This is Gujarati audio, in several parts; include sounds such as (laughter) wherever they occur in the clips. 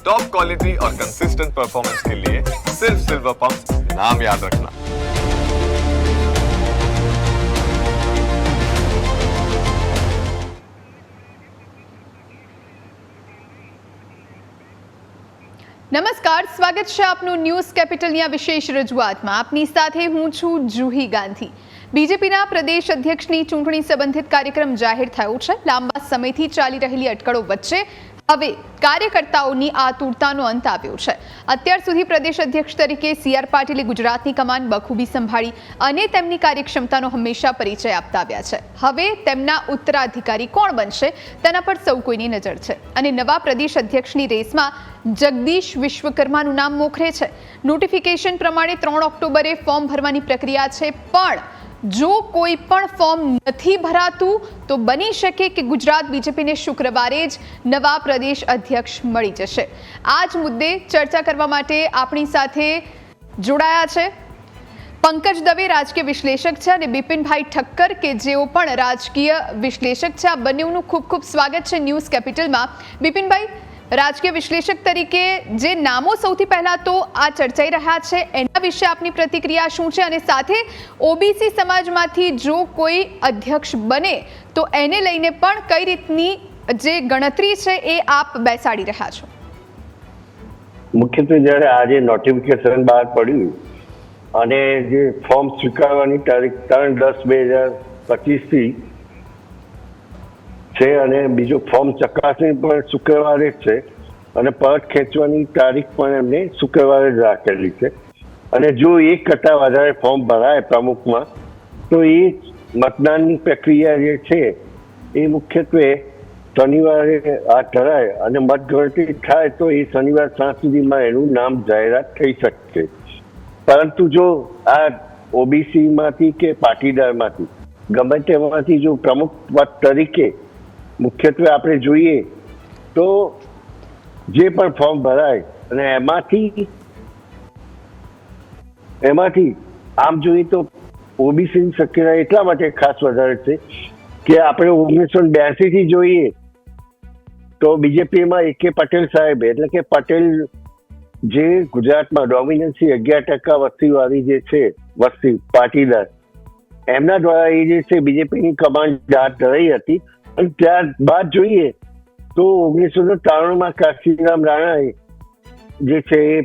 टॉप क्वालिटी और कंसिस्टेंट परफॉर्मेंस के लिए सिर्फ सिल्वर पंप नाम याद रखना નમસ્કાર સ્વાગત છે આપનું ન્યૂઝ કેપિટલની આ વિશેષ રજૂઆતમાં આપની સાથે હું છું જુહી ગાંધી બીજેપીના પ્રદેશ અધ્યક્ષની ચૂંટણી સંબંધિત કાર્યક્રમ જાહેર થયો છે લાંબા સમયથી ચાલી રહેલી અટકળો વચ્ચે હવે કાર્યકર્તાઓની આતુરતાનો અંત આવ્યો છે. અત્યાર સુધી પ્રદેશ અધ્યક્ષ તરીકે સી આર પાટીલે ગુજરાતની કમાન બખૂબી સંભાળી અને તેમની કાર્યક્ષમતાનો હંમેશા પરિચય આપતા આવ્યા છે. હવે તેમના ઉત્તરાધિકારી કોણ બનશે તેના પર સૌ કોઈની નજર છે. અને નવા પ્રદેશ અધ્યક્ષની રેસમાં જગદીશ વિશ્વકર્માનું નામ મોખરે છે. નોટિફિકેશન પ્રમાણે ત્રણ ઓક્ટોબરે ફોર્મ ભરવાની પ્રક્રિયા છે, પણ જો કોઈ પણ ફોર્મ નથી ભરાતું, તો બની શકે કે ગુજરાત બીજેપીને શુક્રવારે જ નવા પ્રદેશ અધ્યક્ષ મળી જશે. આ જ મુદ્દે ચર્ચા કરવા માટે આપણી સાથે જોડાયા છે પંકજ દવે, રાજકીય વિશ્લેષક છે અને બિપિનભાઈ ઠક્કર કે જેઓ પણ રાજકીય વિશ્લેષક છે. આ બંનેનું ખૂબ ખૂબ સ્વાગત છે ન્યૂઝ કેપિટલમાં. બિપિનભાઈ રાજકીય વિશ્લેષક તરીકે જે નામો સૌથી પહેલા તો આ ચર્ચાઈ રહ્યા છે, એના વિશે આપની પ્રતિક્રિયા શું છે અને સાથે ઓબીસી સમાજમાંથી જો કોઈ અધ્યક્ષ બને, તો એને લઈને પણ કઈ રીતની જે ગણતરી છે એ આપ બેસાડી રહ્યા છો? મુખ્યત્વે જ્યારે આજે નોટિફિકેશન બહાર પડ્યું અને જે ફોર્મ સ્વીકારવાની તારીખ ત્રણ દસ બે હજાર પચીસથી છે અને બીજું ફોર્મ ચકાસણી પણ શુક્રવારે જ છે અને પરત ખેંચવાની તારીખ પણ એમને શુક્રવારે જ રાખેલી છે. અને જો એક કરતાં વધારે ફોર્મ ભરાય પ્રમુખમાં, તો એ મતદાનની પ્રક્રિયા જે છે, એ મુખ્યત્વે શનિવારે આ ધરાય અને મતગણતરી થાય તો એ શનિવાર સાંજ સુધીમાં એનું નામ જાહેરાત થઈ શકશે. પરંતુ જો આ ઓબીસીમાંથી કે પાટીદારમાંથી, ગમે તેમાંથી જો પ્રમુખ પદ તરીકે મુખ્યત્વે આપણે જોઈએ તો જે પણ ફોર્મ ભરાય અને એમાંથી એમાંથી આમ જોઈએ તો ઓબીસીની શક્યતા એટલા માટે ખાસ વધારે છે કે આપણે ઓગણીસો બ્યાસીથી જોઈએ તો બીજેપીમાં એ કે પટેલ સાહેબ, એટલે કે પટેલ જે ગુજરાતમાં ડોમિનન્સી અગિયાર ટકા વસ્તીવાળી જે છે, વસ્તી પાટીદાર, એમના દ્વારા એ જે છે બીજેપીની કમાન્ડ હાથ ધરાઈ હતી. ત્યારબાદ જોઈએ તો ઓગણીસો ને ત્રાણુંમાં કાશીરામ રાણાએ જે છે એ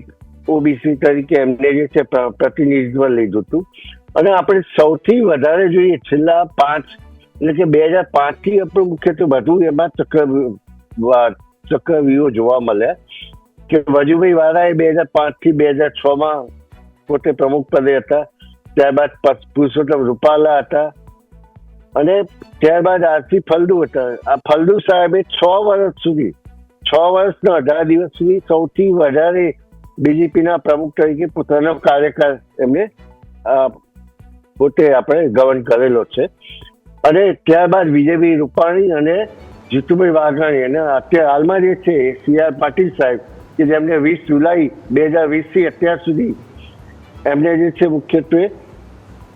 ઓબીસી તરીકે એમને જે છે પ્રતિનિધિત્વ લીધું હતું. અને આપણે સૌથી વધારે જોઈએ છેલ્લા પાંચ, એટલે કે બે હજાર પાંચથી આપણે મુખ્યત્વે વધુ એમાં ચક્ર ચક્રવ્યૂહો જોવા મળ્યા કે વજુભાઈ વાળાએ બે હજાર પાંચથી બે હજારમાં પોતે પ્રમુખ પદે હતા. ત્યારબાદ પુરુષોત્તમ રૂપાલા હતા. અને ત્યારબાદ આરસી ફલદુ હતા. આ ફલદુ સાહેબે છ વર્ષ સુધી, છ વર્ષના અઢાર દિવસ સુધી સૌથી વધારે બીજેપીના પ્રમુખ તરીકે પોતાનો કાર્યકાળ એમને પોતે આપણે ગવર્ન કરેલો છે. અને ત્યારબાદ વિજયભાઈ રૂપાણી અને જીતુભાઈ વાઘાણી અને અત્યારે હાલમાં જે છે સી આર પાટીલ સાહેબ, કે જેમને વીસ જુલાઈ બે હજાર વીસથી અત્યાર સુધી એમને જે છે મુખ્યત્વે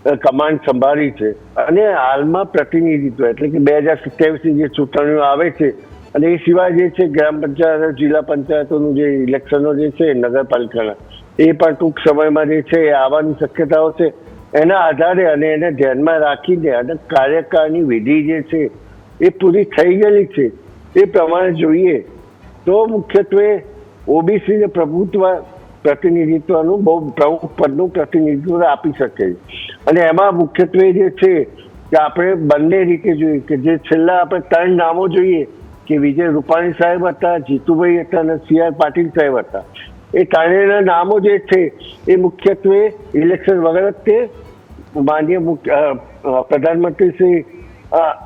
કમાન્ડ સંભાળી છે. અને હાલમાં પ્રતિનિધિત્વ, એટલે કે બે હજાર સત્યાવીસની જે ચૂંટણીઓ આવે છે, અને એ સિવાય જે છે ગ્રામ પંચાયત, જિલ્લા પંચાયતોનું જે ઇલેક્શનો જે છે, નગરપાલિકાના, એ પણ ટૂંક સમયમાં જે છે એ આવવાની શક્યતાઓ છે. એના આધારે અને એને ધ્યાનમાં રાખીને અને કાર્યકાળની વિધિ જે છે એ પૂરી થઈ ગયેલી છે. એ પ્રમાણે જોઈએ તો મુખ્યત્વે ઓબીસીને પ્રભુત્વ પ્રતિનિધિત્વનું બહુ પ્રમુખ પદનું પ્રતિનિધિત્વ આપી શકે અને એમાં મુખ્યત્વે જે છે કે આપણે બંને રીતે જોઈએ કે જે છેલ્લા આપણે ત્રણ નામો જોઈએ કે વિજય રૂપાણી સાહેબ હતા, જીતુભાઈ હતા અને સી આર પાટીલ સાહેબ હતા. એ ત્રણેયના નામો જે છે એ મુખ્યત્વે ઇલેક્શન વગર જ તે મુખ્ય પ્રધાનમંત્રી શ્રી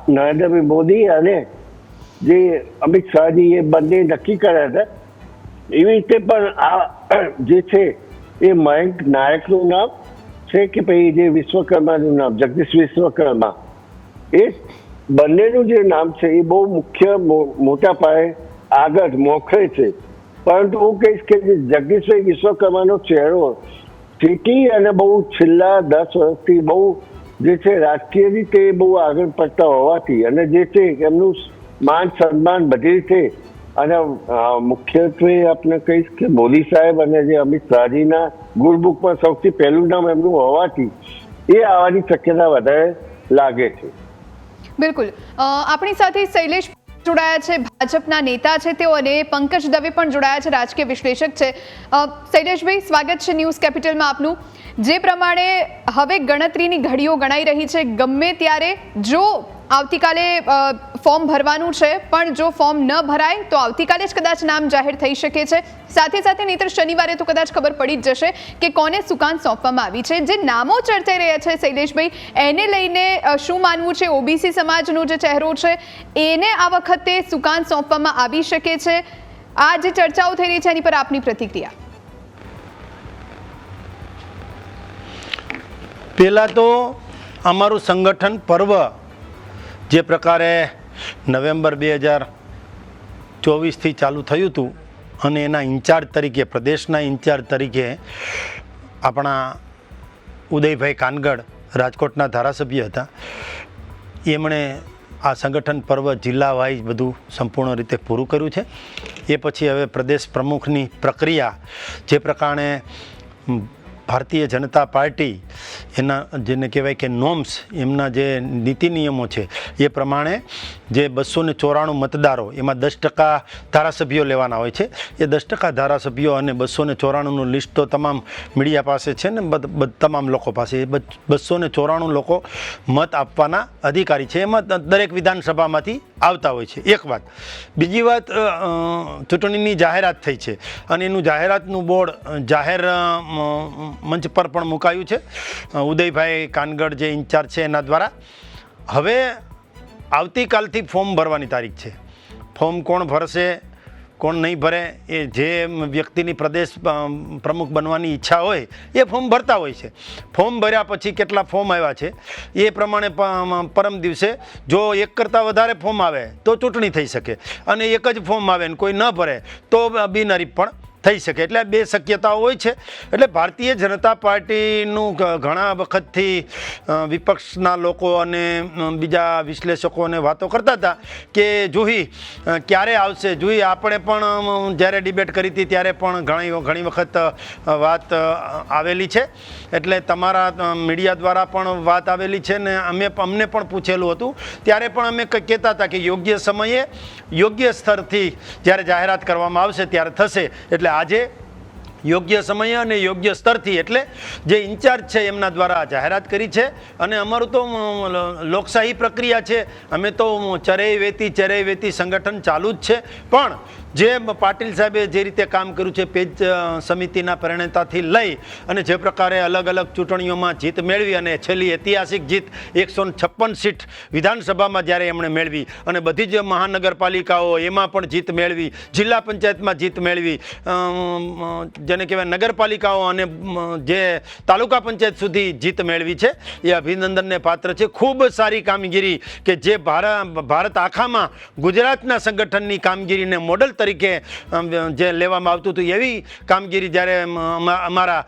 નરેન્દ્રભાઈ મોદી અને જે અમિત શાહજી એ બંને નક્કી કર્યા હતા. એવી રીતે પણ આ જે છે એ મયંક નાયકનું નામ છે કે ભાઈ જે વિશ્વકર્માનું નામ, જગદીશ વિશ્વકર્મા. એ બંનેનું જે નામ છે એ બહુ મુખ્ય મોટા પાયે આગળ મોખરે છે. પરંતુ હું કહીશ કે જે જગદીશભાઈ વિશ્વકર્માનો ચહેરો સિટી અને બહુ છેલ્લા દસ વર્ષથી બહુ જે છે રાજકીય રીતે બહુ આગળ પડતા હોવાથી અને જે છે એમનું માન સન્માન બધી રીતે અને મુખ્યત્વે આપને કહીશ કે મોદી સાહેબ અને જે અમિત શાહજીના ગુડ બુકમાં સૌથી પહેલું નામ એમનું હોવાથી એ આવવાની શક્યતા વધારે લાગે છે. બિલકુલ. આપણી સાથે શૈલેષ જોડાયા છે, ભાજપના નેતા છે તેઓ અને પંકજ દવે પણ જોડાયા છે, રાજકીય વિશ્લેષક છે. શૈલેષભાઈ, સ્વાગત છે ન્યૂઝ કેપિટલમાં આપનું. જે પ્રમાણે હવે ગણતરીની ઘડીઓ ગણાઈ રહી છે, ગમે ત્યારે જો આવતીકાલે ફોર્મ ભરવાનું છે. પણ જો ફોર્મ ન ભરાય, તો આવતીકાલે જ કદાચ નામ જાહેર થઈ શકે છે. સાથે સાથે નહીતર શનિવારે તો કદાચ ખબર પડી જ જશે કે કોને સુકાન સોંપવામાં આવી છે. જે નામો ચર્ચાઈ રહ્યા છે શૈલેષભાઈ, એને લઈને શું માનવું છે? ઓબીસી સમાજનો જે ચહેરો છે, એને આ વખતે સુકાન સોંપવામાં આવી શકે છે? આ જે ચર્ચાઓ થઈ રહી છે, એની પર આપની પ્રતિક્રિયા. પહેલાં તો અમારું સંગઠન પર્વ જે પ્રકારે નવેમ્બર બે હજાર ચોવીસથી ચાલુ થયું હતું અને એના ઇન્ચાર્જ તરીકે, પ્રદેશના ઇન્ચાર્જ તરીકે આપણા ઉદયભાઈ કાનગડ રાજકોટના ધારાસભ્ય હતા. એમણે આ સંગઠન પર્વ જિલ્લા વાઇઝ બધું સંપૂર્ણ રીતે પૂરું કર્યું છે. એ પછી હવે પ્રદેશ પ્રમુખની પ્રક્રિયા જે પ્રકારે ભારતીય જનતા પાર્ટી, એના જેને કહેવાય કે નોમ્સ, એમના જે નીતિ નિયમો છે, એ પ્રમાણે જે બસો ને ચોરાણું મતદારો, એમાં દસ ટકા ધારાસભ્યો લેવાના હોય છે. એ દસ ટકા ધારાસભ્યો અને બસો ને ચોરાણુંનું લિસ્ટ તો તમામ મીડિયા પાસે છે ને તમામ લોકો પાસે. એ બસો ને ચોરાણું લોકો મત આપવાના અધિકારી છે. એમાં દરેક વિધાનસભામાંથી આવતા હોય છે. એક વાત. બીજી વાત ચૂંટણીની જાહેરાત થઈ છે. અને એનું જાહેરાતનું બોર્ડ જાહેર મંચ પર પણ મુકાયું છે. ઉદયભાઈ કાનગડ જે ઇન્ચાર્જ છે એના દ્વારા. હવે આવતીકાલથી ફોર્મ ભરવાની તારીખ છે. ફોર્મ કોણ ભરશે, કોણ નહીં ભરે, એ જે વ્યક્તિની પ્રદેશ પ્રમુખ બનવાની ઈચ્છા હોય, એ ફોર્મ ભરતા હોય છે. ફોર્મ ભર્યા પછી કેટલા ફોર્મ આવ્યા છે, એ પ્રમાણે પરમ દિવસે જો એક કરતાં વધારે ફોર્મ આવે, તો ચૂંટણી થઈ શકે. અને એક જ ફોર્મ આવે ને કોઈ ન ભરે, તો બિનહરીફ પણ થઈ શકે. એટલે આ બે શક્યતાઓ હોય છે. એટલે ભારતીય જનતા પાર્ટીનું ઘણા વખતથી વિપક્ષના લોકો અને બીજા વિશ્લેષકોને વાતો કરતા હતા કે જુહી ક્યારે આવશે? જુહી આપણે પણ જ્યારે ડિબેટ કરી હતી ત્યારે પણ ઘણી ઘણી વખત વાત આવેલી છે. એટલે તમારા મીડિયા દ્વારા પણ વાત આવેલી છે ને અમે અમને પણ પૂછેલું હતું. ત્યારે પણ અમે કહેતા હતા કે યોગ્ય સમયે યોગ્ય સ્તરથી જ્યારે જાહેરાત કરવામાં આવશે ત્યારે થશે. એટલે આજે યોગ્ય સમય અને યોગ્ય સ્તરથી એટલે જે ઇન્ચાર્જ છે એમના દ્વારા જાહેરાત કરી છે. અને અમારું તો લોકશાહી પ્રક્રિયા છે. અમે તો ચરેય વેતી ચરેય વેતી સંગઠન ચાલુ જ છે. પણ જે પાટીલ સાહેબે જે રીતે કામ કર્યું છે પેજ સમિતિના પરિણેતાથી લઈ અને જે પ્રકારે અલગ અલગ ચૂંટણીઓમાં જીત મેળવી અને છેલ્લી ઐતિહાસિક જીત એકસો છપ્પન સીટ વિધાનસભામાં જ્યારે એમણે મેળવી અને બધી જ મહાનગરપાલિકાઓ એમાં પણ જીત મેળવી, જિલ્લા પંચાયતમાં જીત મેળવી જેને કહેવાય નગરપાલિકાઓ અને જે તાલુકા પંચાયત સુધી જીત મેળવી છે, એ અભિનંદનને પાત્ર છે. ખૂબ સારી કામગીરી કે જે ભારત ભારત આખામાં ગુજરાતના સંગઠનની કામગીરીને મોડલ તરીકે અમ, જે લેવામાં આવતું હતું એવી કામગીરી જ્યારે અમારા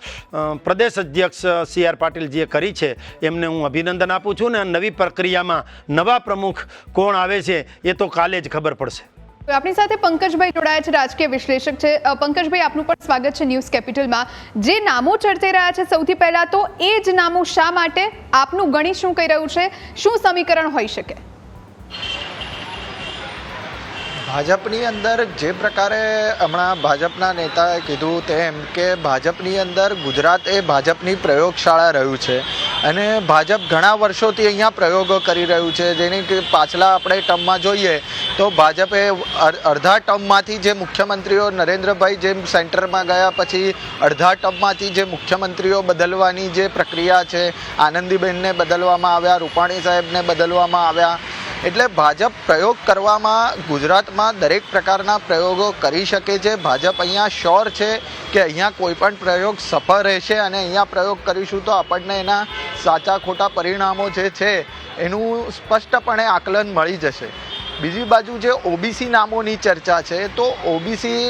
પ્રદેશ અધ્યક્ષ સી આર પાટીલજીએ કરી છે એમને હું અભિનંદન આપું છું ને નવી પ્રક્રિયામાં નવા પ્રમુખ કોણ આવે છે એ તો કાલે જ ખબર પડશે. આપણી સાથે પંકજભાઈ જોડાયા છે રાજકીય વિશ્લેષક છે. પંકજભાઈ આપનું પણ સ્વાગત છે ન્યૂઝ કેપિટલમાં. જે નામો ચર્ચાઈ રહ્યા છે સૌથી પહેલા તો એ જ નામો શા માટે? આપનું ગણિત શું કહી રહ્યું છે? શું સમીકરણ હોઈ શકે? ભાજપની અંદર જે પ્રકારે હમણાં ભાજપના નેતાએ કીધું તેમ કે ભાજપની અંદર ગુજરાત એ ભાજપની પ્રયોગશાળા રહ્યું છે. અને ભાજપ ઘણા વર્ષોથી અહીંયા પ્રયોગો કરી રહ્યું છે. જેની પાછલા આપણે ટર્મમાં જોઈએ તો ભાજપે અડધા ટર્મમાંથી જે મુખ્યમંત્રીઓ નરેન્દ્રભાઈ જેમ સેન્ટરમાં ગયા પછી અડધા ટર્મમાંથી જે મુખ્યમંત્રીઓ બદલવાની જે પ્રક્રિયા છે, આનંદીબેનને બદલવામાં આવ્યા, રૂપાણી સાહેબને બદલવામાં આવ્યા એટલે ભાજપ પ્રયોગ કરવામાં ગુજરાતમાં દરેક પ્રકારના પ્રયોગો કરી શકે છે. ભાજપ અહીંયા શ્યોર છે કે અહીંયા કોઈ પણ પ્રયોગ સફળ રહેશે અને અહીંયા પ્રયોગ કરીશું તો આપણને એના સાચા ખોટા પરિણામો જે છે એનું સ્પષ્ટપણે આકલન મળી જશે. બીજી બાજુ જે ઓબીસી નામોની ચર્ચા છે તો ઓબીસી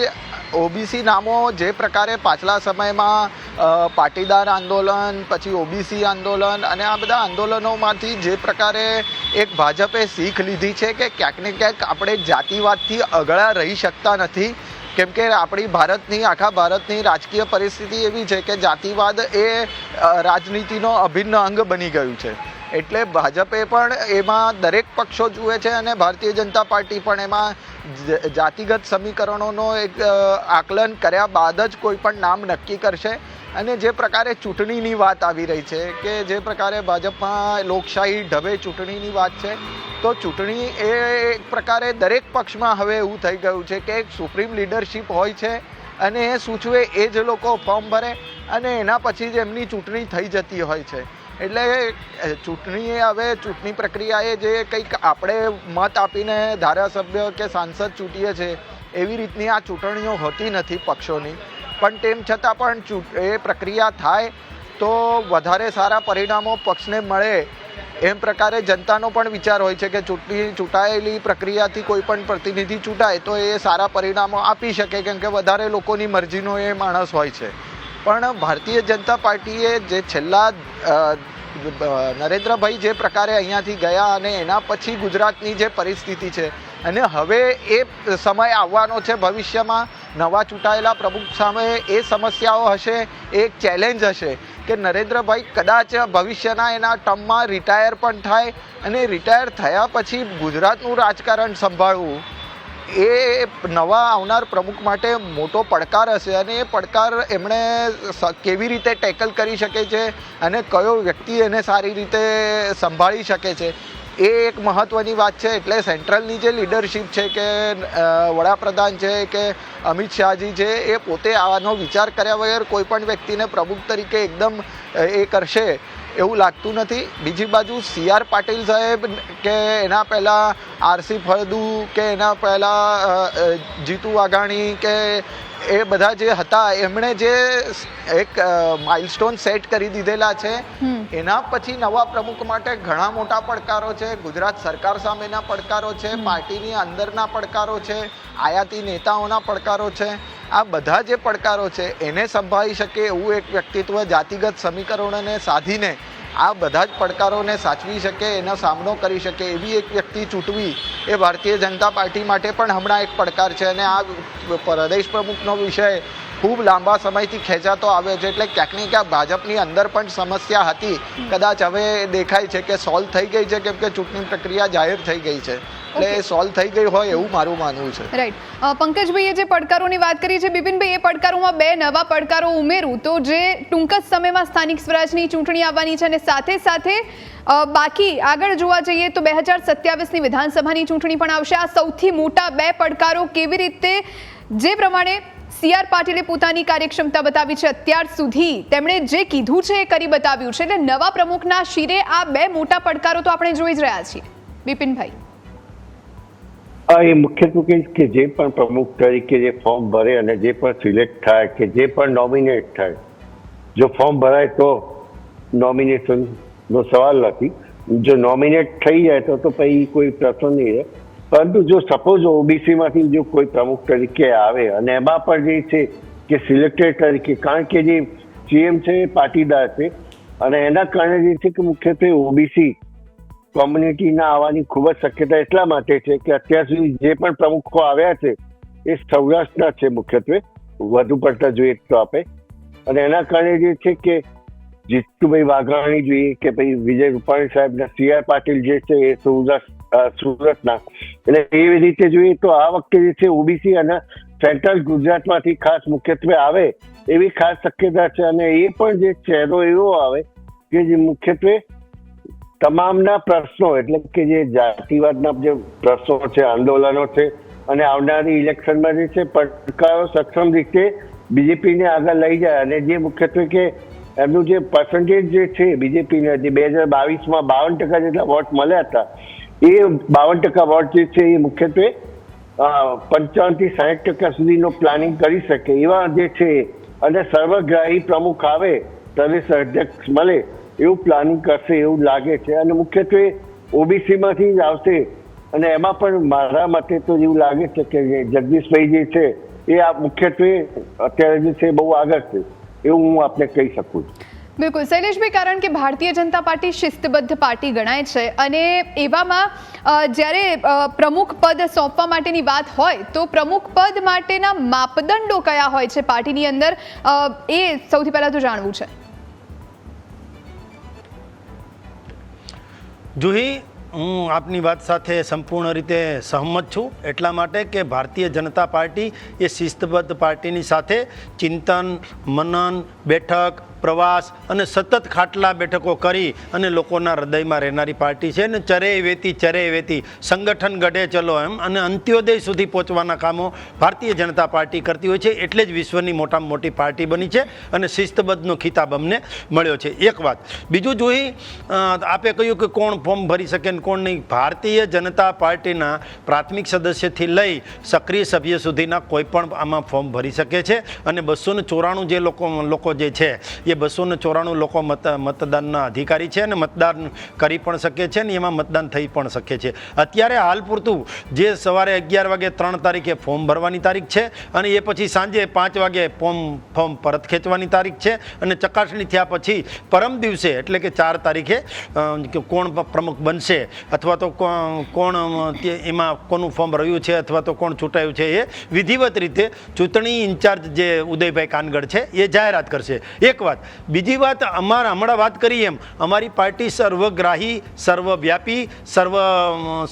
ઓબીસી નામો જે પ્રકારે પાછલા સમયમાં પાટીદાર આંદોલન, પછી ઓબીસી આંદોલન અને આ બધા આંદોલનોમાંથી જે પ્રકારે એક ભાજપે શીખ લીધી છે કે ક્યાંક ને ક્યાંક આપણે જાતિવાદથી અગળા રહી શકતા નથી. કેમ કે આપણી ભારતની, આખા ભારતની રાજકીય પરિસ્થિતિ એવી છે કે જાતિવાદ એ રાજનીતિનો અભિન્ન અંગ બની ગયું છે. એટલે ભાજપે પણ એમાં દરેક પક્ષો જુએ છે અને ભારતીય જનતા પાર્ટી પણ એમાં જાતિગત સમીકરણોનો એક આકલન કર્યા બાદ જ કોઈ પણ નામ નક્કી કરશે. અને જે પ્રકારે ચૂંટણીની વાત આવી રહી છે કે જે પ્રકારે ભાજપમાં લોકશાહી ઢબે ચૂંટણીની વાત છે, તો ચૂંટણી એ એક પ્રકારે દરેક પક્ષમાં હવે એવું થઈ ગયું છે કે એક સુપ્રીમ લીડરશિપ હોય છે અને એ સૂચવે એ જ લોકો ફોર્મ ભરે અને એના પછી જ એમની ચૂંટણી થઈ જતી હોય છે. એટલે અ, ચૂંટણી હવે ચૂંટણી પ્રક્રિયાએ જે કંઈક આપણે મત આપીને ધારાસભ્ય કે સાંસદ ચૂંટીએ છે એવી રીતની આ ચૂંટણીઓ હોતી નથી પક્ષોની. પણ તેમ છતાં પણ એ પ્રક્રિયા થાય તો વધારે સારા પરિણામો પક્ષને મળે. એમ પ્રકારે જનતાનો પણ વિચાર હોય છે કે ચૂંટણી ચૂંટાયેલી પ્રક્રિયાથી કોઈ પણ પ્રતિનિધિ ચૂંટાય તો એ સારા પરિણામો આપી શકે કેમ કે વધારે લોકોની મરજીનો એ માણસ હોય છે. પણ ભારતીય જનતા પાર્ટીએ જે છેલ્લા નરેન્દ્રભાઈ જે પ્રકારે અહીંયાથી ગયા અને એના પછી ગુજરાતની જે પરિસ્થિતિ છે અને હવે એ સમય આવવાનો છે ભવિષ્યમાં, નવા ચૂંટાયેલા પ્રમુખ સામે એ સમસ્યાઓ હશે, એ ચેલેન્જ હશે કે નરેન્દ્રભાઈ કદાચ ભવિષ્યના એના ટર્મમાં રિટાયર પણ થાય અને રિટાયર થયા પછી ગુજરાતનું રાજકારણ સંભાળવું એ નવા આવનાર પ્રમુખ માટે મોટો પડકાર હશે અને એ પડકાર એમણે કેવી રીતે ટેકલ કરી શકે છે અને કયો વ્યક્તિ એને સારી રીતે સંભાળી શકે છે, એ એક મહત્ત્વની વાત છે. એટલે સેન્ટ્રલની જે લીડરશિપ છે કે વડાપ્રધાન છે કે અમિત શાહજી છે, એ પોતે આનો વિચાર કર્યા વગર કોઈ પણ વ્યક્તિને પ્રમુખ તરીકે એકદમ એ કરશે. એવું લાગતું નથી. બીજી બાજુ સી આર પાટીલ સાહેબ કે એના પહેલાં આરસી ફળદુ કે એના પહેલાં જીતુ વાઘાણી કે એ બધા જે હતા એમણે જે એક માઇલસ્ટોન સેટ કરી દીધેલા છે. એના પછી નવા પ્રમુખ માટે ઘણા મોટા પડકારો છે. ગુજરાત સરકાર સામેના પડકારો છે. પાર્ટીની અંદરના પડકારો છે. આયાતી નેતાઓના પડકારો છે. આ બધા જે પડકારો છે, એને સંભાળી શકે એવું એક વ્યક્તિત્વ જાતિગત સમીકરણોને સાધીને આ બધા જ પડકારોને સાચવી શકે, એનો સામનો કરી શકે એવી એક વ્યક્તિ ચૂંટવી એ ભારતીય જનતા પાર્ટી માટે પણ હમણાં એક પડકાર છે. અને આ પ્રદેશ પ્રમુખનો વિષય ખૂબ લાંબા સમયથી ખેંચાતો આવ્યો છે. એટલે ક્યાંક ને ક્યાંક ભાજપની અંદર પણ સમસ્યા હતી. કદાચ હવે દેખાય છે કે સોલ્વ થઈ ગઈ છે, કેમ કે ચૂંટણી પ્રક્રિયા જાહેર થઈ ગઈ છે. એટલે સોલ્વ થઈ ગઈ હોય એવું મારું માનવું છે. રાઈટ પંકજભાઈએ જે પડકારોની વાત કરી છે બિપિનભાઈ એ પડકારોમાં બે નવા પડકારો ઉમેરું તો જે ટૂંક જ સમયમાં સ્થાનિક સ્વરાજની ચૂંટણી આવવાની છે અને સાથે સાથે બાકી આગળ જોવા જઈએ તો બે હજાર સત્યાવીસની વિધાનસભાની ચૂંટણી પણ આવશે. આ સૌથી મોટા બે પડકારો કેવી રીતે જે પ્રમાણે સી આર પાટીલે પોતાની કાર્યક્ષમતા બતાવી છે અત્યાર સુધી તેમણે જે કીધું છે એ કરી બતાવ્યું છે. એટલે નવા પ્રમુખના શિરે આ બે મોટા પડકારો તો આપણે જોઈ જ રહ્યા છીએ. બિપિનભાઈ. એ મુખ્યત્વે કે જે પણ પ્રમુખ તરીકે જે ફોર્મ ભરે અને જે પણ સિલેક્ટ થાય કે જે પણ નોમિનેટ થાય, જો ફોર્મ ભરાય તો નોમિનેશનનો સવાલ નથી. જો નોમિનેટ થઈ જાય તો તો પછી કોઈ પ્રશ્ન નહીં રહે. પરંતુ જો સપોઝ ઓબીસીમાંથી જો કોઈ પ્રમુખ તરીકે આવે અને એમાં પણ જે છે કે સિલેક્ટેડ તરીકે, કારણ કે જે સીએમ છે એ પાટીદાર છે અને એના કારણે જે છે કે મુખ્યત્વે ઓબીસી કોમ્યુનિટીના આવવાની ખૂબ જ શક્યતા એટલા માટે છે કે અત્યાર સુધી જે પણ પ્રમુખો આવ્યા છે, એ સૌરાષ્ટ્રના છે મુખ્યત્વે. વધુ પડતા જોઈએ તો આપે. અને એના કારણે જે છે કે જીતુભાઈ વાઘાણી જોઈએ કે ભાઈ વિજય રૂપાણી સાહેબના સી આર પાટીલ જે છે એ સુરતના. એટલે એવી રીતે જોઈએ તો આ વખતે જે છે ઓબીસી અને સેન્ટ્રલ ગુજરાતમાંથી ખાસ મુખ્યત્વે આવે એવી ખાસ શક્યતા છે. અને એ પણ જે ચહેરો એવો આવે કે જે મુખ્યત્વે તમામના પ્રશ્નો, એટલે કે જે જાતિવાદના જે પ્રશ્નો છે, આંદોલનો છે, અને આવનારી ઇલેક્શનમાં જે છે, પડકારો સક્ષમ રીતે બીજેપીને આગળ લઈ જાય. અને જે મુખ્યત્વે કે એમનું જે પર્સન્ટેજ જે છે, બીજેપીને જે બે હજાર બાવીસમાં બાવન ટકા જેટલા વોટ મળ્યા હતા, એ બાવન ટકા વોટ જે છે, એ મુખ્યત્વે પંચાવનથી સાહીઠ ટકા સુધીનો પ્લાનિંગ કરી શકે એવા જે છે, અને સર્વગ્રાહી પ્રમુખ આવે પ્રદેશ અધ્યક્ષ મળે એવું પ્લાનિંગ કરશે, એવું લાગે છે. અને મુખ્યત્વે ઓબીસીમાંથી જ આવશે. અને એમાં પણ મારા મતે તો એવું લાગે છે કે જગદીશભાઈ જે છે, એ આ મુખ્યત્વે અત્યારે જે છે બહુ આગળ છે. એવું હું આપને કહી શકું છું. બિલકુલ. શૈલેષભાઈ, કારણ કે ભારતીય જનતા પાર્ટી શિસ્તબદ્ધ પાર્ટી ગણાય છે અને એવામાં જ્યારે પ્રમુખ પદ સોંપવા માટેની વાત હોય, તો પ્રમુખ પદ માટેના માપદંડો કયા હોય છે પાર્ટીની અંદર? એ સૌથી પહેલાં તો જાણવું છે. જુહી, હું આપની વાત સાથે સંપૂર્ણ રીતે સહમત છું. એટલા માટે કે ભારતીય જનતા પાર્ટી એ શિસ્તબદ્ધ પાર્ટીની સાથે ચિંતન, મનન, બેઠક પ્રવાસ અને સતત ખાટલા બેઠકો કરી અને લોકોના હૃદયમાં રહેનારી પાર્ટી છે ને ચરે વેતી ચરે વેતી સંગઠન ગઢે ચલો એમ. અને અંત્યોદય સુધી પહોંચવાના કામો ભારતીય જનતા પાર્ટી કરતી હોય છે. એટલે જ વિશ્વની મોટામાં મોટી પાર્ટી બની છે અને શિસ્તબદ્ધનો ખિતાબ અમને મળ્યો છે. એક વાત. બીજું જોઈ આપે કહ્યું કે કોણ ફોર્મ ભરી શકે ને કોણ નહીં. ભારતીય જનતા પાર્ટીના પ્રાથમિક સદસ્યથી લઈ સક્રિય સભ્ય સુધીના કોઈ પણ આમાં ફોર્મ ભરી શકે છે. અને બસો ચોરાણું જે લોકો લોકો જે છે એ બસો ને ચોરાણું લોકો મત, મતદાનના અધિકારી છે અને મતદાન કરી પણ શકે છે ને એમાં મતદાન થઈ પણ શકે છે. અત્યારે હાલ પૂરતું જે સવારે અગિયાર વાગે ત્રણ તારીખે ફોર્મ ભરવાની તારીખ છે અને એ પછી સાંજે પાંચ વાગે ફોર્મ ફોર્મ પરત ખેંચવાની તારીખ છે અને ચકાસણી થયા પછી પરમ દિવસે એટલે કે ચાર તારીખે કોણ પ્રમુખ બનશે અથવા તો કોણ એમાં કોનું ફોર્મ રહ્યું છે અથવા તો કોણ ચૂંટાયું છે એ વિધિવત રીતે ચૂંટણી ઇન્ચાર્જ જે ઉદયભાઈ કાનગડ છે એ જાહેરાત કરશે. એક વાત. બીજી વાત, અમારા હમણાં વાત કરી એમ. અમારી પાર્ટી સર્વગ્રાહી, સર્વવ્યાપી, સર્વ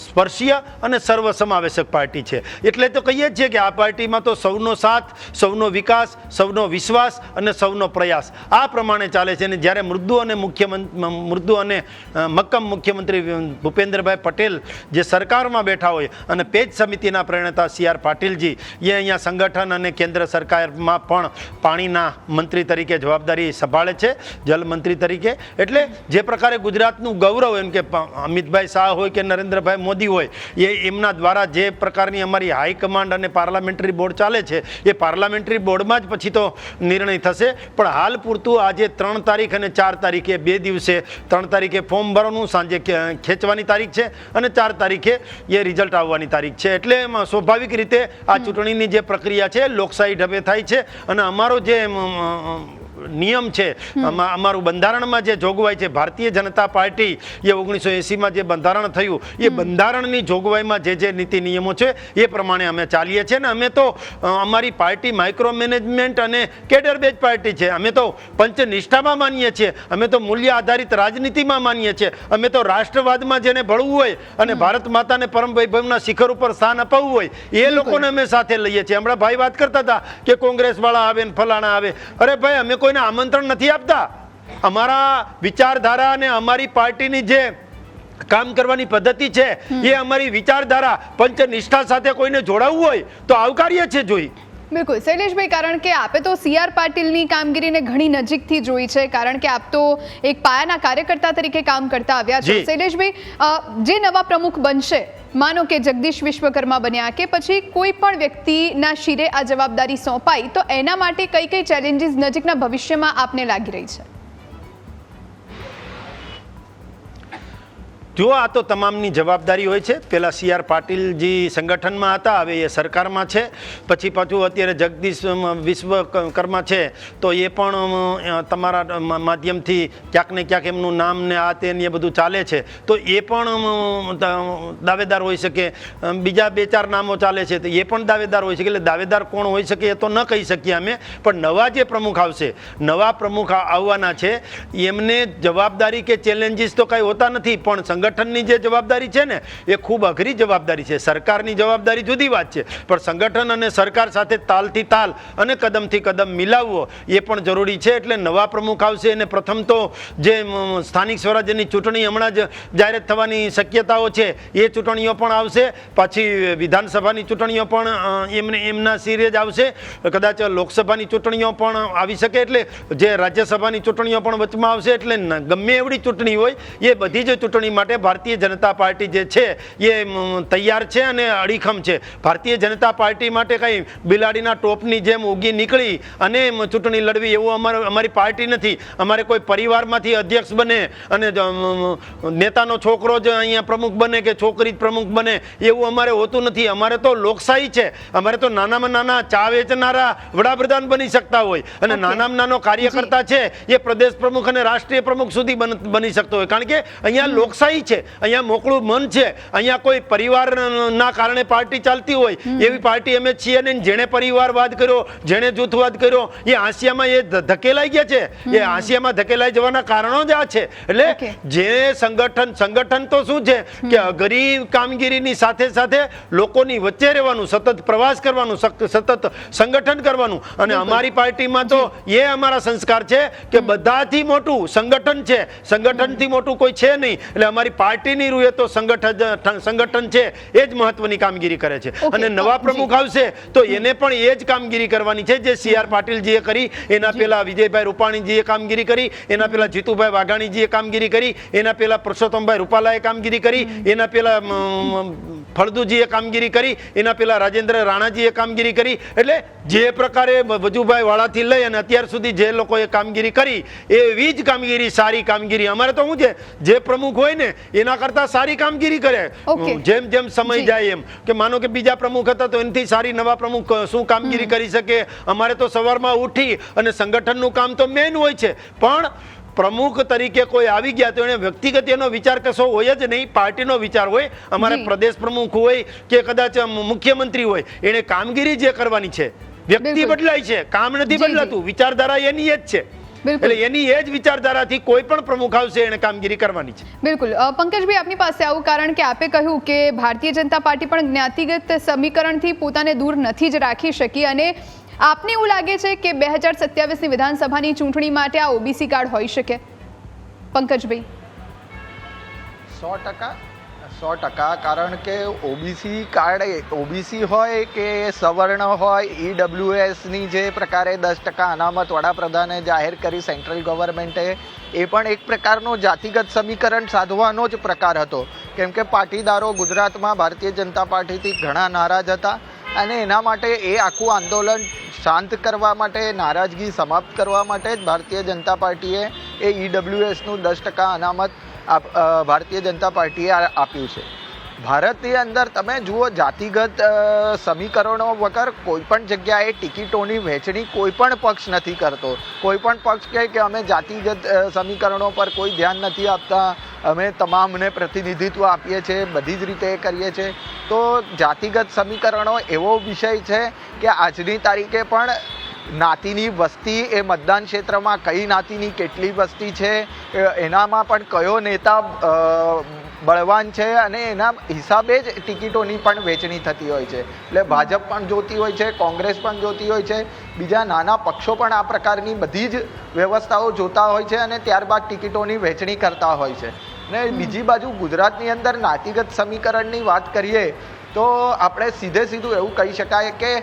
સ્પર્શીય અને સર્વ સમાવેશક પાર્ટી છે. એટલે તો કહીએ જ છીએ કે આ પાર્ટીમાં તો સૌનો સાથ, સૌનો વિકાસ, સૌનો વિશ્વાસ અને સૌનો પ્રયાસ આ પ્રમાણે ચાલે છે. અને જ્યારે મૃદુ અને મુખ્યમંત્રી મૃદુ અને મક્કમ મુખ્યમંત્રી ભૂપેન્દ્રભાઈ પટેલ જે સરકારમાં બેઠા હોય અને પેજ સમિતિના પ્રણેતા સી આર પાટીલજી, એ અહીંયા સંગઠન અને કેન્દ્ર સરકારમાં પણ પાણીના મંત્રી તરીકે જવાબદારી સંભાળે છે જલમંત્રી તરીકે. એટલે જે પ્રકારે ગુજરાતનું ગૌરવ એમ કે અમિતભાઈ શાહ હોય કે નરેન્દ્રભાઈ મોદી હોય, એ એમના દ્વારા જે પ્રકારની અમારી હાઈકમાન્ડ અને પાર્લામેન્ટરી બોર્ડ ચાલે છે, એ પાર્લામેન્ટરી બોર્ડમાં જ પછી તો નિર્ણય થશે. પણ હાલ પૂરતું આજે ત્રણ તારીખ અને ચાર તારીખે, બે દિવસે, ત્રણ તારીખે ફોર્મ ભરવાનું, સાંજે ખેંચવાની તારીખ છે અને ચાર તારીખે એ રિઝલ્ટ આવવાની તારીખ છે. એટલે સ્વાભાવિક રીતે આ ચૂંટણીની જે પ્રક્રિયા છે, લોકશાહી ઢબે થાય છે અને અમારો જે નિયમ છે. અમારું બંધારણમાં જે જોગવાઈ છે ભારતીય જનતા પાર્ટી એ ઓગણીસો એંસીમાં જે બંધારણ થયું એ બંધારણની જોગવાઈમાં જે જે નીતિ નિયમો છે એ પ્રમાણે અમે ચાલીએ છીએ ને અમે તો અમારી પાર્ટી માઇક્રો મેનેજમેન્ટ અને કેડર બેઝ પાર્ટી છે. અમે તો પંચનિષ્ઠામાં માનીએ છીએ. અમે તો મૂલ્ય આધારિત રાજનીતિમાં માનીએ છીએ. અમે તો રાષ્ટ્રવાદમાં જેને ભળવું હોય અને ભારત માતાને પરમ વૈભવના શિખર ઉપર સ્થાન અપાવવું હોય એ લોકોને અમે સાથે લઈએ છીએ. હમણાં ભાઈ વાત કરતા હતા કે કોંગ્રેસ વાળા આવે ને ફલાણા આવે. અરે ભાઈ અમે કોઈને આમંત્રણ નથી આપતા. અમારા વિચારધારા અને અમારી પાર્ટીની જે કામ કરવાની પદ્ધતિ છે એ અમારી વિચારધારા પંચનિષ્ઠા સાથે કોઈને જોડાવવું હોય તો આવકાર્ય છે જોઈ. બિલકુલ. શૈલેષભાઈ કારણ કે આપે તો સી આર પાટીલની કામગીરીને ઘણી નજીકથી જોઈ છે કારણ કે આપ તો એક પાયાના કાર્યકર્તા તરીકે કામ કરતા આવ્યા છો. શૈલેષભાઈ જે નવા પ્રમુખ બનશે માનો કે જગદીશ વિશ્વકર્મા બન્યા કે પછી કોઈ પણ વ્યક્તિના શિરે આ જવાબદારી સોંપાઈ, તો એના માટે કઈ કઈ ચેલેન્જીસ નજીકના ભવિષ્યમાં આપને લાગી રહી છે? જો આ તો તમામની જવાબદારી હોય છે. પહેલાં સી આર પાટીલજી સંગઠનમાં હતા, હવે એ સરકારમાં છે. પછી પાછું અત્યારે જગદીશ વિશ્વકર્મા છે. તો એ પણ તમારા માધ્યમથી ક્યાંક ને ક્યાંક એમનું નામ ને આ તે એ બધું ચાલે છે. તો એ પણ દાવેદાર હોઈ શકે. બીજા બે ચાર નામો ચાલે છે, તો એ પણ દાવેદાર હોઈ શકે. એટલે દાવેદાર કોણ હોઈ શકે એ તો ન કહી શકીએ અમે. પણ નવા જે પ્રમુખ આવશે, નવા પ્રમુખ આવવાના છે. એમને જવાબદારી કે ચેલેન્જીસ તો કાંઈ હોતા નથી, પણ સંગઠનની જે જવાબદારી છે ને, એ ખૂબ અઘરી જવાબદારી છે. સરકારની જવાબદારી જુદી વાત છે. પણ સંગઠન અને સરકાર સાથે તાલથી તાલ અને કદમથી કદમ મિલાવવો, એ પણ જરૂરી છે. એટલે નવા પ્રમુખ આવશે અને પ્રથમ તો જે સ્થાનિક સ્વરાજ્યની ચૂંટણી હમણાં જ જાહેરાત થવાની શક્યતાઓ છે, એ ચૂંટણીઓ પણ આવશે. પછી વિધાનસભાની ચૂંટણીઓ પણ એમને, એમના સિરે જ આવશે. કદાચ લોકસભાની ચૂંટણીઓ પણ આવી શકે. એટલે જે રાજ્યસભાની ચૂંટણીઓ પણ વચમાં આવશે, એટલે ગમે એવડી ચૂંટણી હોય, એ બધી જ ચૂંટણી માટે માટે ભારતીય જનતા પાર્ટી જે છે એ તૈયાર છે અને અડીખમ છે. ભારતીય જનતા પાર્ટી માટે કંઈ બિલાડીના ટોપની જેમ ઉગી નીકળી અને ચૂંટણી લડવી એવું અમારે અમારી પાર્ટી નથી. અમારે કોઈ પરિવારમાંથી અધ્યક્ષ બને અને નેતાનો છોકરો જ અહીંયા પ્રમુખ બને કે છોકરી જ પ્રમુખ બને એવું અમારે હોતું નથી. અમારે તો લોકશાહી છે. અમારે તો નાનામાં નાના ચા વેચનારા વડાપ્રધાન બની શકતા હોય. અને નાનામાં નાનો કાર્યકર્તા છે એ પ્રદેશ પ્રમુખ અને રાષ્ટ્રીય પ્રમુખ સુધી બની શકતો હોય. કારણ કે અહીંયા લોકશાહી છે. અહીંયા મોકળું મન છે. અહીંયા કોઈ પરિવારના કારણે પાર્ટી ચાલતી હોય એવી પાર્ટી અમે છીએ ને જેણે પરિવારવાદ કર્યો જેણે જૂથવાદ કર્યો એ હાંસિયામાં એ ધકેલાઈ ગયા છે. એ હાંસિયામાં ધકેલાઈ જવાના કારણો જ આ છે. એટલે જે સંગઠન સંગઠન તો શું છે કે ગરીબ કામગીરીની સાથે સાથે લોકોની વચ્ચે રહેવાનું સતત પ્રવાસ કરવાનું સતત સંગઠન કરવાનું. અને અમારી પાર્ટીમાં તો એ અમારા સંસ્કાર છે કે બધાથી મોટું સંગઠન છે. સંગઠનથી મોટું કોઈ છે નહીં. એટલે અમારી પાર્ટીની રૂએ તો સંગઠન સંગઠન છે એ જ મહત્વની કામગીરી કરે છે. અને નવા પ્રમુખ આવશે તો એને પણ એ જ કામગીરી કરવાની છે જે સી આર પાટીલજીએ કરી એના પહેલા વિજયભાઈ રૂપાણીજીએ કામગીરી કરી એના પહેલા જીતુભાઈ વાઘાણીજીએ કામગીરી કરી એના પહેલા પુરુષોત્તમભાઈ રૂપાલાએ કામગીરી કરી એના પહેલા ફળદુજીએ કામગીરી કરી એના પહેલા રાજેન્દ્ર રાણાજીએ કામગીરી કરી એટલે જે પ્રકારે વજુભાઈ વાળાથી લઈ અને અત્યાર સુધી જે લોકોએ કામગીરી કરી એવી જ કામગીરી સારી કામગીરી. અમારે તો શું છે જે પ્રમુખ હોય ને એના કરતા સારી કામગીરી કરે. જેમ જેમ સમય જાય એમ. કે માનો કે બીજા પ્રમુખ હતા તો એનાથી સારી નવા પ્રમુખ શું કામગીરી કરી શકે? અમારે તો સવારમાં ઉઠી અને સંગઠનનું કામ તો મેન હોય છે. પણ પ્રમુખ તરીકે કોઈ આવી ગયા તો એને વ્યક્તિગત એનો વિચાર કશો હોય જ નહીં પાર્ટીનો વિચાર હોય. અમારે પ્રદેશ પ્રમુખ હોય કે કદાચ મુખ્યમંત્રી હોય એને કામગીરી જે કરવાની છે વ્યક્તિ બદલાય છે કામ નથી. બદલાતું વિચારધારા એની જ છે. એટલે એની એ જ વિચારધારાથી કોઈ પણ પ્રમુખ આવશે એને કામગીરી કરવાની છે. બિલકુલ. પંકજભાઈ આપની પાસે આવું કારણ કે આપે કહ્યું કે ભારતીય જનતા પાર્ટી પણ જ્ઞાતિગત સમીકરણથી પોતાને દૂર નથી જ રાખી શકી અને આપને એવું લાગે છે કે બે હજાર સત્યાવીસની વિધાનસભાની ચૂંટણી માટે આ ઓબીસી કાર્ડ હોઈ શકે? પંકજભાઈ. સો ટકા સો ટકા, કારણ કે ઓબીસી કાર્ડ ઓબીસી હોય કે સવર્ણ હોય ઈડબ્લ્યુએસની જે પ્રકારે દસ ટકા અનામત વડાપ્રધાને જાહેર કરી સેન્ટ્રલ ગવર્મેન્ટે, એ પણ એક પ્રકારનો જાતિગત સમીકરણ સાધવાનો જ પ્રકાર હતો. કેમ કે પાટીદારો ગુજરાતમાં ભારતીય જનતા પાર્ટીથી ઘણા નારાજ હતા અને એના માટે એ આખું આંદોલન શાંત કરવા માટે, નારાજગી સમાપ્ત કરવા માટે જ ભારતીય જનતા પાર્ટીએ એ ઈડબ્લ્યુએસનું દસ ટકા અનામત ભારતીય જનતા પાર્ટીએ આપ્યું છે. ભારતની અંદર તમે જુઓ, જાતિગત સમીકરણો વગર કોઈ પણ જગ્યાએ ટિકિટોની વહેંચણી કોઈ પણ પક્ષ નથી કરતો. કોઈ પણ પક્ષ કહે કે અમે જાતિગત સમીકરણો પર કોઈ ધ્યાન નથી આપતા. અમે તમામને પ્રતિનિધિત્વ આપીએ છીએ, બધી જ રીતે કરીએ છીએ. તો જાતિગત સમીકરણો એવો વિષય છે કે આજની તારીખે પણ નાતીની વસ્તી એ મતદાન ક્ષેત્રમાં કઈ નાતીની કેટલી વસ્તી છે એનામાં પણ કયો નેતા બળવાન છે અને એના હિસાબે જ ટિકિટોની પણ વહેંચણી થતી હોય છે. એટલે ભાજપ પણ જોતી હોય છે, કોંગ્રેસ પણ જોતી હોય છે, બીજા નાના પક્ષો પણ આ પ્રકારની બધી જ વ્યવસ્થાઓ જોતા હોય છે અને ત્યારબાદ ટિકિટોની વહેંચણી કરતા હોય છે. ને બીજી બાજુ ગુજરાતની અંદર નાતીગત સમીકરણની વાત કરીએ, તો આપણે સીધે સીધું એવું કહી શકાય કે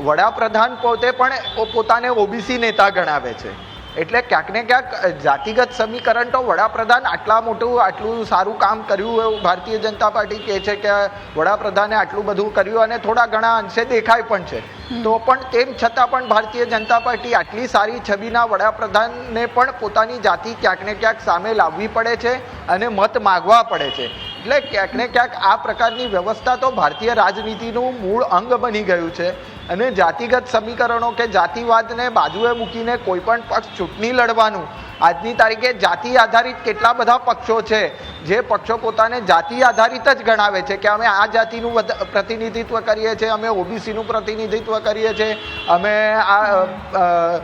વડાપ્રધાન પોતે પણ પોતાને ઓબીસી નેતા ગણાવે છે. એટલે ક્યાંક ને ક્યાંક જાતિગત સમીકરણ તો વડાપ્રધાન આટલા મોટું આટલું સારું કામ કર્યું એવું ભારતીય જનતા પાર્ટી કહે છે કે વડાપ્રધાને આટલું બધું કર્યું અને થોડા ઘણા અંશે દેખાય પણ છે. તો પણ તેમ છતાં પણ ભારતીય જનતા પાર્ટી આટલી સારી છબીના વડાપ્રધાનને પણ પોતાની જાતિ ક્યાંક ને ક્યાંક સામે લાવવી પડે છે અને મત માગવા પડે છે. એટલે ક્યાંક ને ક્યાંક આ પ્રકારની વ્યવસ્થા તો ભારતીય રાજનીતિનું મૂળ અંગ બની ગયું છે. અને જાતિગત સમીકરણો કે જાતિવાદને બાજુએ મૂકીને કોઈ પણ પક્ષ ચૂંટણી લડવાનું. આજની તારીખે જાતિ આધારિત કેટલા બધા પક્ષો છે, જે પક્ષો પોતાને જાતિ આધારિત જ ગણાવે છે કે અમે આ જાતિનું પ્રતિનિધિત્વ કરીએ છીએ, અમે ઓબીસીનું પ્રતિનિધિત્વ કરીએ છીએ, અમે આ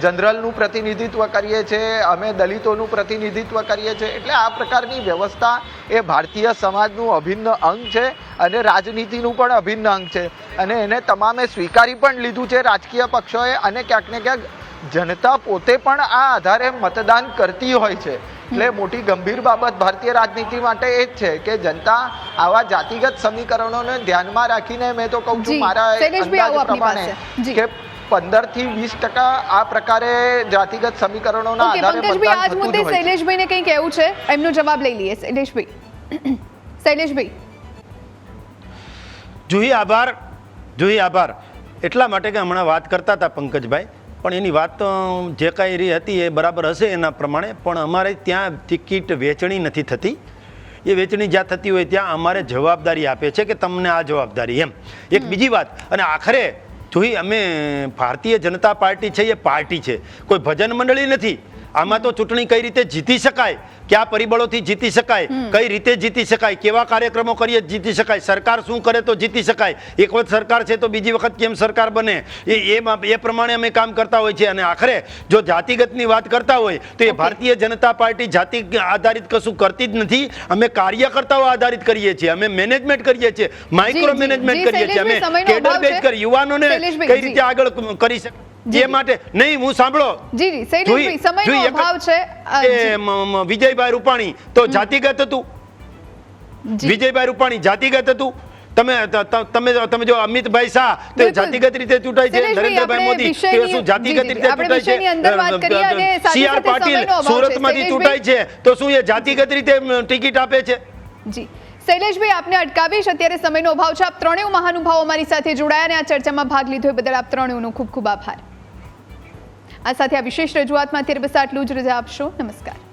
જનરલનું પ્રતિનિધિત્વ કરીએ છીએ અમે દલિતોનું પ્રતિનિધિત્વ કરીએ છીએ એટલે આ પ્રકારની વ્યવસ્થા એ ભારતીય સમાજનું અભિન્ન અંગ છે અને રાજનીતિનું પણ અભિન્ન અંગ છે. અને એને તમામે સ્વીકારી પણ લીધું છે રાજકીય પક્ષોએ અને ક્યાંક ને ક્યાંક જનતા પોતે પણ આ આધારે મતદાન કરતી હોય છે. એટલે મોટી ગંભીર બાબત ભારતીય રાજનીતિ માટે એ જ છે કે જનતા આવા જાતિગત સમીકરણોને ધ્યાનમાં રાખીને મેં તો કહું છું મારા અંદાજ પ્રમાણે કે પંદરથી વીસ ટકા આ પ્રકારે જાતિગત સમીકરણોના આધારે પંકજભાઈ આજ મુદ્દે. શૈલેષભાઈને કંઈ કહેવું છે? એમનો જવાબ લઈ લઈએ શૈલેષભાઈ. (clears throat) શૈલેષભાઈ. જુહી આભાર જુહી આભાર. એટલા માટે કે હમણાં વાત કરતા હતા પંકજભાઈ પણ એની વાત તો જે કાંઈ રહી હતી એ બરાબર હશે એના પ્રમાણે પણ અમારે ત્યાં ટિકિટ વેચણી નથી થતી. એ વેચણી જ્યાં થતી હોય ત્યાં અમારે જવાબદારી આપે છે કે તમને આ જવાબદારી એમ. એક બીજી વાત અને આખરે જોઈ અમે ભારતીય જનતા પાર્ટી છે એ પાર્ટી છે. કોઈ ભજન મંડળી નથી. આમાં તો ચૂંટણી કઈ રીતે જીતી શકાય? કયા પરિબળોથી જીતી શકાય? કઈ રીતે જીતી શકાય? કેવા કાર્યક્રમો કરીએ જીતી શકાય? સરકાર શું કરે તો જીતી શકાય? એક વખત સરકાર છે તો બીજી વખત કેમ સરકાર બને? એ એ પ્રમાણે અમે કામ કરતા હોય છે અને આખરે જો જાતિગતની વાત કરતા હોય તો એ ભારતીય જનતા પાર્ટી જાતિ આધારિત કશું કરતી જ નથી. અમે કાર્યકર્તાઓ આધારિત કરીએ છીએ. અમે મેનેજમેન્ટ કરીએ છીએ. માઇક્રો મેનેજમેન્ટ કરીએ છીએ. અમે કેડર બેઝ કરી. યુવાનોને કઈ રીતે આગળ કરી શકે જી. એ માટે નહીં હું સાંભળો. જી જી શૈલેષભાઈ સમયનો અભાવ છે. વિજયભાઈ રૂપાણી તો જાતિગત હતું? વિજયભાઈ રૂપાણી જાતિગત હતું? તમે તમે તમે જો અમિતભાઈ શાહ તો જાતિગત રીતે ચૂંટાય છે? નરેન્દ્રભાઈ મોદી તો શું જાતિગત રીતે ચૂંટાય છે? C R Patil. સુરતમાંથી ચૂંટાય છે તો શું એ જાતિગત રીતે ટિકિટ આપે છે? જી. શૈલેષભાઈ આપને અટકાવીશ અત્યારે સમયનો અભાવ છે. આપ ત્રણેય મહાનુભાવો અમારી સાથે જોડાયા અને આ ચર્ચામાં ભાગ લીધો એ બદલ આપ ત્રણેયનો ખૂબ ખૂબ આભાર. આ સાથે આ વિશેષ રજૂઆતમાં અત્યારે બસ આટલું જ. રજા આપશો. નમસ્કાર.